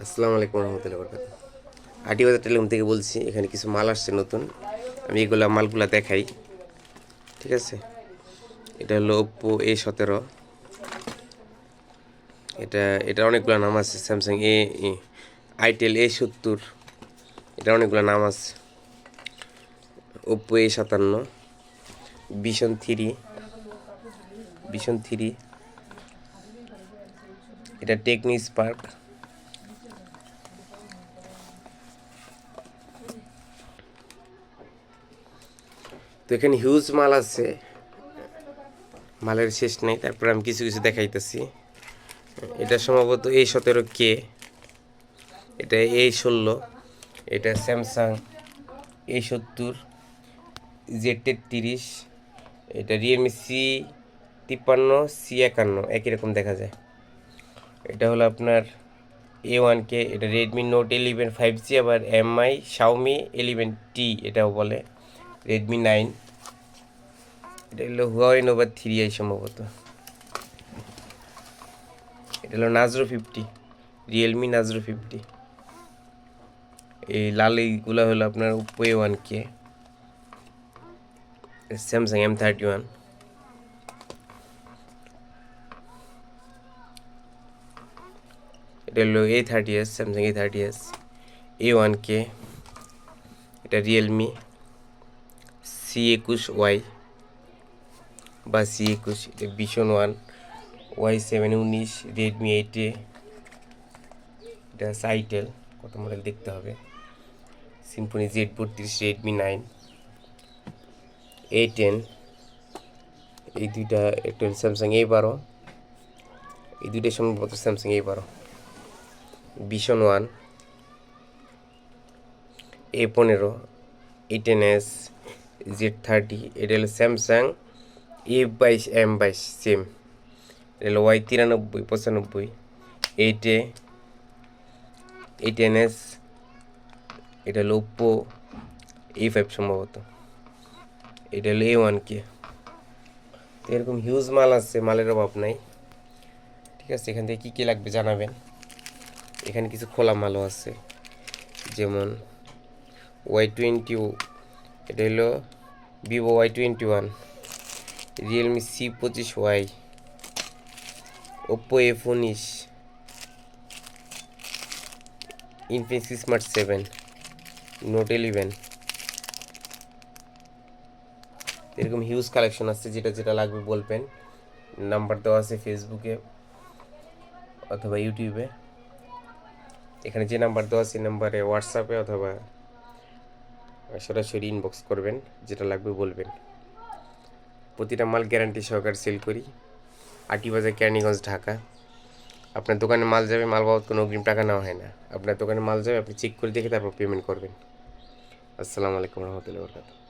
আসসালামু আলাইকুম রহমতুল্লাহ বরকাত আটি বাজার টেলিকম থেকে বলছি, এখানে কিছু মাল আসছে নতুন। আমি এগুলা মালগুলা দেখাই, ঠিক আছে? এটা হলো ওপ্পো এ সতেরো। এটা এটা অনেকগুলো নাম আছে স্যামসাং এ আইটেল এ সত্তর। এটা অনেকগুলো নাম আছে। ওপ্পো এ সাতান্ন বিশন থ্রি বিশন থ্রি এটা টেকনি স্পার্ক এখানে হিউজ মাল আছে। মালের শেষ নেই, তারপর আমি কিছু কিছু দেখাইতেছি। এটা সম্ভবত এই সতেরো কে এটা এই ষোলো, এটা স্যামসাং এই সত্তর জেড তেত্রিশ, এটা রিয়েলমি সি তিপ্পান্ন সি একান্ন, একই রকম দেখা যায়। এটা হলো আপনার এ ওয়ান কে এটা Redmi Note eleven five G আবার এমআই শাওমি ইলেভেন টি এটাও বলে রেডমি নাইন এটা হলো হুয়াওয়ে নোভা থ্রি আই সম্ভবত। এটা হলো নাজরো ফিফটি রিয়েলমি নাজরো ফিফটি এই লাল এইগুলো হলো আপনার Oppo A one K Samsung M thirty one এটা হলো A thirty S Samsung A thirty S A one K এটা রিয়েলমি সি একুশ ওয়াই বা সি একুশ এটা ভীষণ ওয়ান ওয়াই সেভেন উনিশ রেডমি এইটে এটা সাইটেল কত মডেল দেখতে হবে। সিম্ফনি জেড বত্রিশ রেডমি নাইন এ টেন এই দুইটা একটা স্যামসাং এ বারো, এই দুইটা সম্ভবত স্যামসাং এ বারো। ভিশন ওয়ান এ পনেরো A ten S Z thirty এটা হলো স্যামসাং এ বাইশ এম বাইশ সেম হলো ওয়াই তিরানব্বই পঁচানব্বই এইটে এ টেন এস এটা হলো ওপ্পো এ ফাইভ সম্ভবত এটা হলো এ ওয়ান কে তো এরকম হিউজ মাল আছে মালের অভাব নাই ঠিক আছে এখান থেকে কী কী লাগবে জানাবেন এখানে কিছু খোলা মালও আছে যেমন ওয়াই টোয়েন্টি এটা হলো Vivo Y twenty one Realme C পঁচিশ ওয়াই ওপ্পো এফ উনিশ Infinix Smart seven Note eleven এরকম হিউজ কালেকশন আছে যেটা যেটা লাগবে বলবেন। নাম্বার দেওয়া আছে ফেসবুকে অথবা ইউটিউবে এখানে যে নাম্বার দেওয়া আছে নাম্বারে হোয়াটসঅ্যাপে অথবা সরাসরি ইনবক্স করবেন, যেটা লাগবে বলবেন। প্রতিটা মাল গ্যারান্টি সহকারে সেল করি। আটি বাজার ক্যানিগঞ্জ ঢাকা। আপনার দোকানে মাল যাবে, মাল বাবদ কোনো অগ্রিম টাকা নেওয়া হয় না। আপনার দোকানে মাল যাবে, আপনি চেক করে দেখে তারপর পেমেন্ট করবেন। আসসালামু আলাইকুম রহমতুল্লাহ বরকাত